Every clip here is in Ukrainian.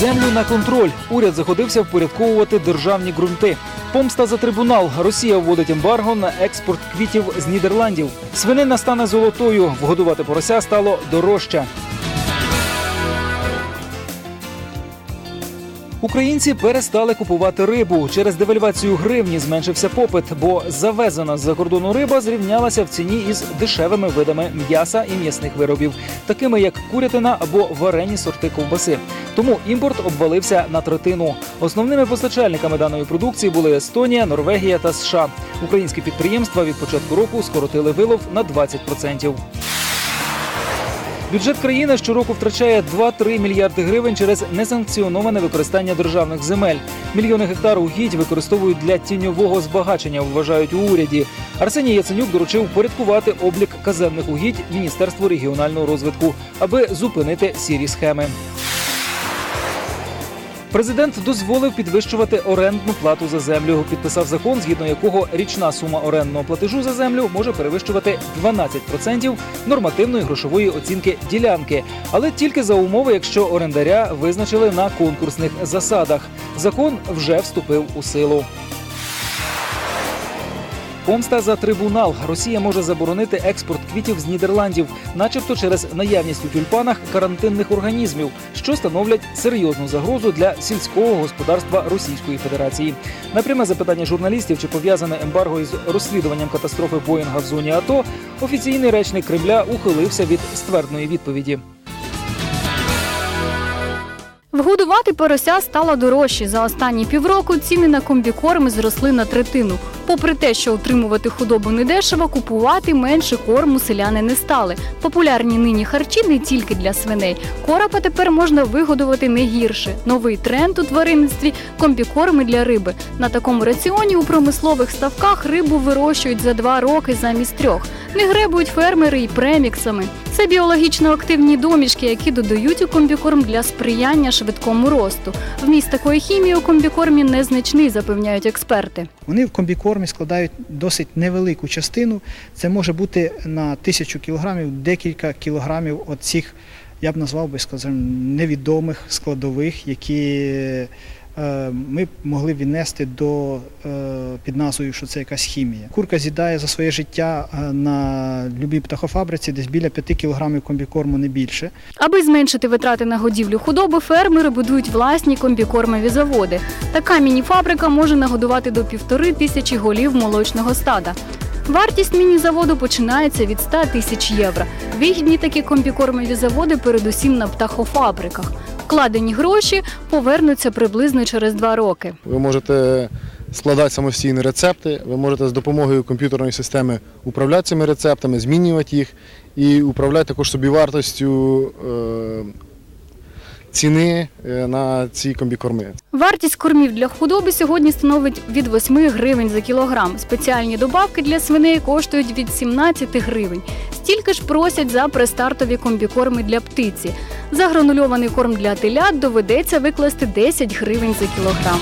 Землю на контроль. Уряд заходився впорядковувати державні ґрунти. Помста за трибунал. Росія вводить ембарго на експорт квітів з Нідерландів. Свинина стане золотою. Вгодувати порося стало дорожче. Українці перестали купувати рибу. Через девальвацію гривні зменшився попит, бо завезена з-за кордону риба зрівнялася в ціні із дешевими видами м'яса і м'ясних виробів, такими як курятина або варені сорти ковбаси. Тому імпорт обвалився на третину. Основними постачальниками даної продукції були Естонія, Норвегія та США. Українські підприємства від початку року скоротили вилов на 20%. Бюджет країни щороку втрачає 2-3 мільярди гривень через несанкціоноване використання державних земель. Мільйони гектар угідь використовують для тіньового збагачення, вважають у уряді. Арсеній Яценюк доручив порядкувати облік казенних угідь Міністерству регіонального розвитку, аби зупинити сірі схеми. Президент дозволив підвищувати орендну плату за землю. Підписав закон, згідно якого річна сума орендного платежу за землю може перевищувати 12% нормативної грошової оцінки ділянки, але тільки за умови, якщо орендаря визначили на конкурсних засадах. Закон вже вступив у силу. Помста за трибунал. Росія може заборонити експорт квітів з Нідерландів, начебто через наявність у тюльпанах карантинних організмів, що становлять серйозну загрозу для сільського господарства Російської Федерації. На пряме запитання журналістів, чи пов'язане ембарго із розслідуванням катастрофи Боїнга в зоні АТО, офіційний речник Кремля ухилився від ствердної відповіді. Вгодувати порося стало дорожче. За останні півроку ціни на комбікорм зросли на третину. Попри те, що утримувати худобу недешево, купувати менше корму селяни не стали. Популярні нині харчі не тільки для свиней. Коропа тепер можна вигодувати не гірше. Новий тренд у тваринництві комбікорми для риби. На такому раціоні у промислових ставках рибу вирощують за два роки замість трьох. Не гребують фермери і преміксами. Це біологічно активні домішки, які додають у комбікорм для сприяння швидкому росту. Вміст такої хімії у комбікормі незначний, запевняють експерти. Вони в комбікормі складають досить невелику частину. Це може бути на тисячу кілограмів декілька кілограмів оцих, я б назвав би, скажімо, невідомих складових, які ми могли віднести до е, під назвою, що це якась хімія. Курка з'їдає за своє життя е, на любій птахофабриці десь біля 5 кілограмів комбікорму, не більше. Аби зменшити витрати на годівлю худоби, фермери будують власні комбікормові заводи. Така міні-фабрика може нагодувати до півтори тисячі голів молочного стада. Вартість міні-заводу починається від 100 тисяч євро. Вигідні такі комбікормові заводи передусім на птахофабриках. Вкладені гроші повернуться приблизно через два роки. Ви можете складати самостійні рецепти, ви можете з допомогою комп'ютерної системи управляти цими рецептами, змінювати їх і управляти також собівартостю е, ціни е, на ці комбікорми. Вартість кормів для худоби сьогодні становить від 8 гривень за кілограм. Спеціальні добавки для свиней коштують від 17 гривень. Стільки ж просять за престартові комбікорми для птиці. За гранульований корм для телят доведеться викласти 10 гривень за кілограм.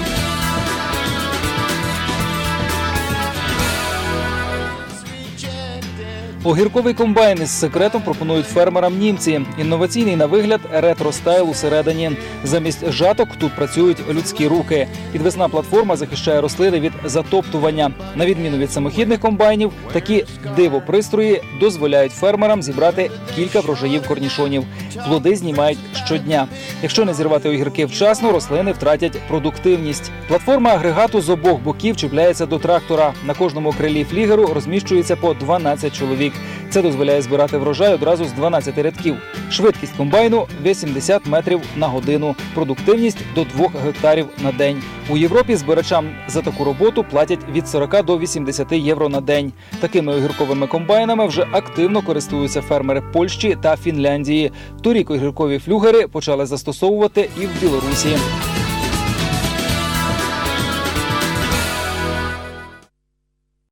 Огірковий комбайн із секретом пропонують фермерам німці. Інноваційний на вигляд ретро-стайл усередині. Замість жаток тут працюють людські руки. Підвесна платформа захищає рослини від затоптування. На відміну від самохідних комбайнів, такі диво-пристрої дозволяють фермерам зібрати кілька врожаїв корнішонів. Плоди знімають щодня. Якщо не зірвати огірки вчасно, рослини втратять продуктивність. Платформа агрегату з обох боків чіпляється до трактора. На кожному крилі флігеру розміщується по 12 чоловік. Це дозволяє збирати врожай одразу з 12 рядків. Швидкість комбайну 80 метрів на годину. Продуктивність до 2 гектарів на день. У Європі збирачам за таку роботу платять від 40 до 80 євро на день. Такими огірковими комбайнами вже активно користуються фермери Польщі та Фінляндії. Торік огіркові флюгери почали застосовувати і в Білорусі.